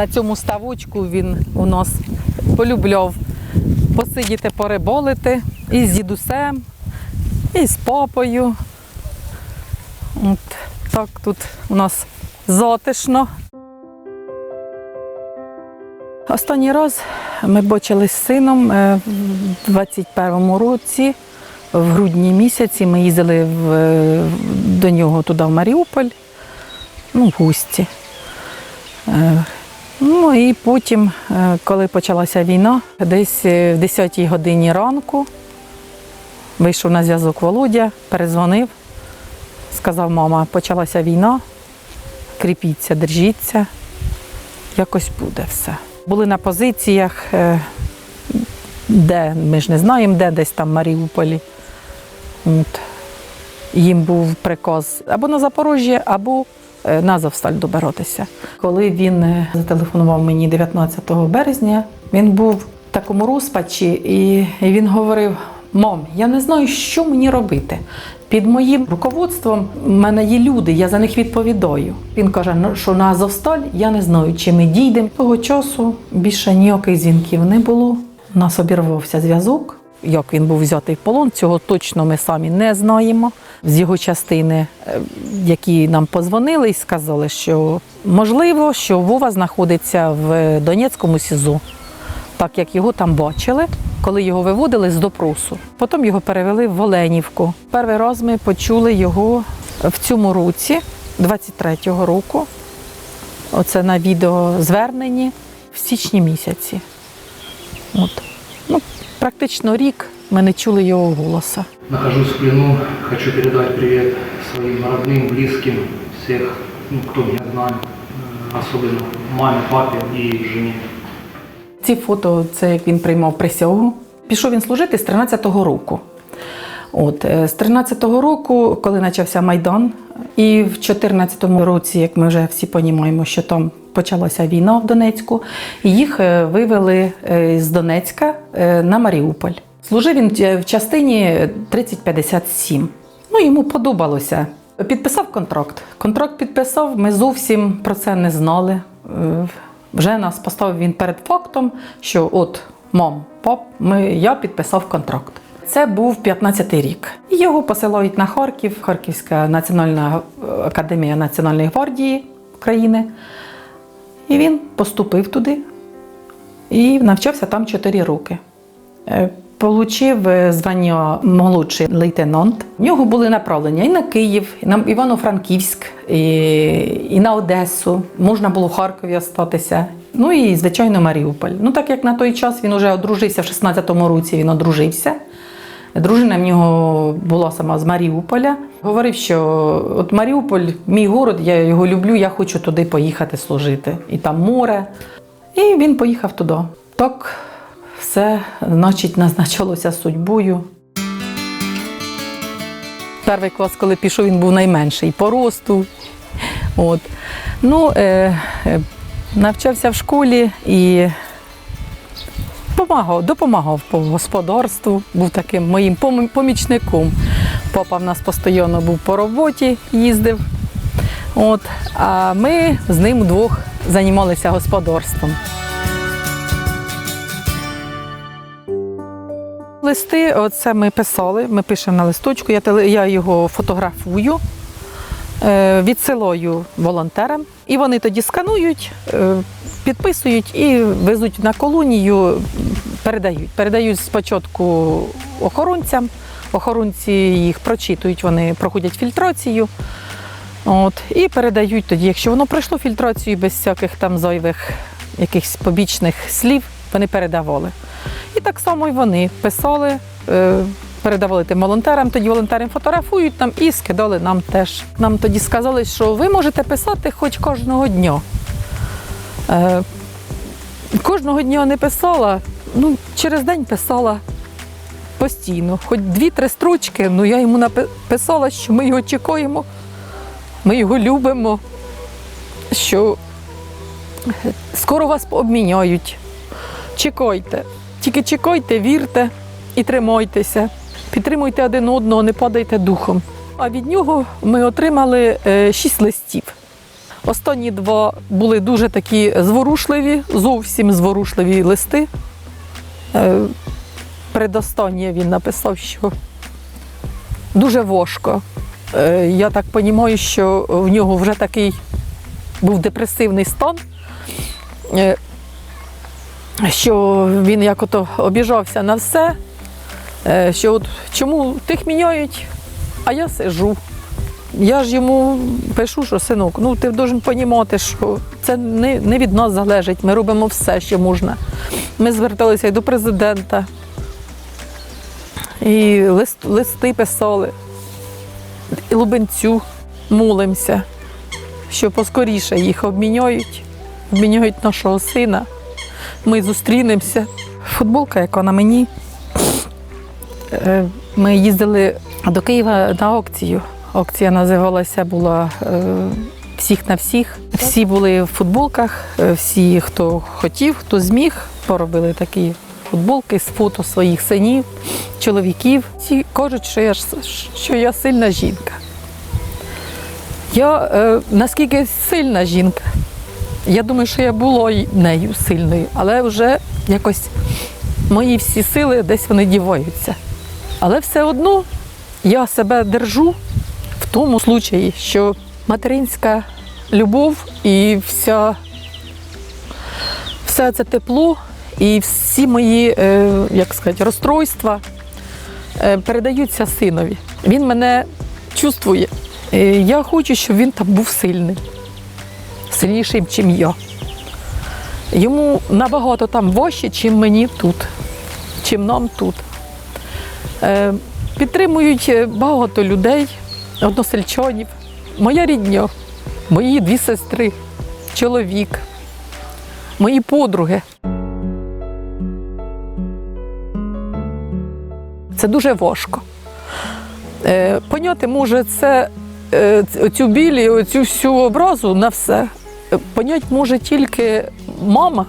на цьому ставочку він у нас полюбляв посидіти, пориболити і з дідусем, і з папою. От так тут у нас затишно. Останній раз ми бачились з сином е, в 21-му році, в грудні місяці. Ми їздили в, е, до нього туди, в Маріуполь, ну, в гості. Ну і потім, е, коли почалася війна, десь е, в 10-й годині ранку вийшов на зв'язок Володя, перезвонив, сказав, мама, почалася війна, кріпіться, держіться, якось буде все. Були на позиціях, е, де ми ж не знаємо, де десь там в Маріуполі. От. Їм був приказ або на Запорожжя, або на Азовсталь добиратися. Коли він е, зателефонував мені 19 березня, він був в такому розпачі, і він говорив: Мам, я не знаю, що мені робити. Під моїм руководством в мене є люди, я за них відповідаю. Він каже, «Ну, що на Азовсталь я не знаю, чи ми дійдемо. Того часу більше ніяких дзвінків не було. У нас обірвався зв'язок. Як він був взятий в полон, цього точно ми самі не знаємо. З його частини, е, які нам позвонили і сказали, що можливо, що Вова знаходиться в Донецькому СІЗО, так як його там бачили, коли його виводили з допросу. Потім його перевели в Оленівку. Перший раз ми почули його в цьому році, 23-го року. Оце на відеозверненні в січні місяці. От. Ну, практично рік ми не чули його голоса. Нахожусь в плену, хочу передать привет своим родным, близким, всех, ну, кто меня знает, э, особенно маме, папе и жене. Ці фото це як він приймав присягу. Пішов він служити з 13-го року. От, е, з 13-го року, коли почався Майдан, і в 14-му році, як ми вже всі розуміємо, що там почалася війна в Донецьку, їх е, вивели е, з Донецька е, на Маріуполь. Служив він в частині 3057. Ну, йому подобалося. Підписав контракт. Контракт підписав, ми зовсім про це не знали. Вже нас поставив він перед фактом, що от мам, пап, ми, я підписав контракт. Це був 15-й рік. Його посилають на Харків, Харківська національна академія Національної гвардії України. І він поступив туди і навчався там 4 роки. Е, Получив е, звання молодший лейтенант. В нього були направлення і на Київ, і на Івано-Франківськ, і, і на Одесу. Можна було в Харкові остатися. Ну і, звичайно, Маріуполь. Ну, так як на той час він вже одружився в 16-му році, він одружився. Дружина в нього була сама з Маріуполя. Говорив, що от Маріуполь, мій город, я його люблю, я хочу туди поїхати служити. І там море. І він поїхав туди. Так все, значить, назначалося судьбою. Перший клас, коли пішов, він був найменший по росту. От. Ну, е, е, навчався в школі і допомагав, допомагав по господарству, був таким моїм пом- помічником. Папа в нас постійно був по роботі, їздив. От, а ми з ним вдвох займалися господарством. Листи, оце ми писали, ми пишемо на листочку, я, я його фотографую, е, відсилаю волонтерам, і вони тоді сканують, е, підписують і везуть на колонію, передають. Передають спочатку охоронцям, охоронці їх прочитують, вони проходять фільтрацію. От, і передають тоді, якщо воно пройшло фільтрацію без всяких там зайвих якихось побічних слів, вони передавали. І так само й вони писали, е, передавали тим волонтерам, тоді волонтери фотографують там і скидали нам теж. Нам тоді сказали, що ви можете писати хоч кожного дня. Е, Кожного дня не писала, ну, через день писала постійно. Хоч дві-три строчки, ну я йому написала, що ми його чекаємо, ми його любимо, що скоро вас обміняють. Чекайте. Тільки чекайте, вірте і тримайтеся. Підтримуйте один одного, не падайте духом. А від нього ми отримали е, шість листів. Останні два були дуже такі зворушливі, зовсім зворушливі листи. Е, він написав, що дуже важко. Е, Я так розумію, що в нього вже такий був депресивний стан, е, що він як ото обіжався на все, що от чому тих міняють, а я сижу. Я ж йому пишу, що синок, ну ти должен розуміти, що це не, не від нас залежить. Ми робимо все, що можна. Ми зверталися і до президента, і лист, листи писали, і Лубенцю молимося, що поскоріше їх обміняють, обміняють нашого сина. Ми зустрінемося. Футболка, яка на мені. Е, Ми їздили до Києва на аукцію. Аукція називалася була е, всіх на всіх. Всі були в футболках, е, всі, хто хотів, хто зміг, поробили такі футболки з фото своїх синів, чоловіків. Всі кажуть, що я, що я сильна жінка. Я е, наскільки сильна жінка, я думаю, що я була нею сильною, але вже якось мої всі сили десь вони діваються. Але все одно я себе держу в тому случаї, що материнська любов і вся, все це тепло і всі мої, е, як сказати, розстройства е, передаються синові. Він мене чувствує. Е, Я хочу, щоб він там був сильний, сильнішим, ніж я. Йому набагато там важче, чим мені тут, чим нам тут. Підтримують багато людей, односельчанів. Моя рідня, мої дві сестри, чоловік, мої подруги. Це дуже важко. Е, Поняти може це е, цю біль і оцю всю образу на все. е, Понять може тільки мама,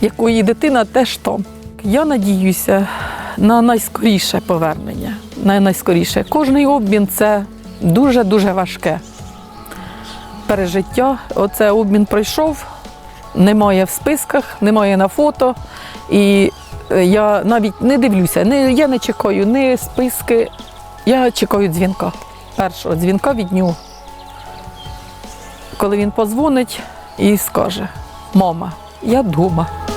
якої дитина теж там. Я надіюся на найскоріше повернення. На найскоріше. Кожний обмін це дуже-дуже важке пережиття. Оце обмін пройшов, немає в списках, немає на фото. І е, я навіть не дивлюся, не, я не чекаю ні списки, я чекаю дзвінка. Першого дзвінка від нього. Коли він позвонить і скаже: Мама, я вдома.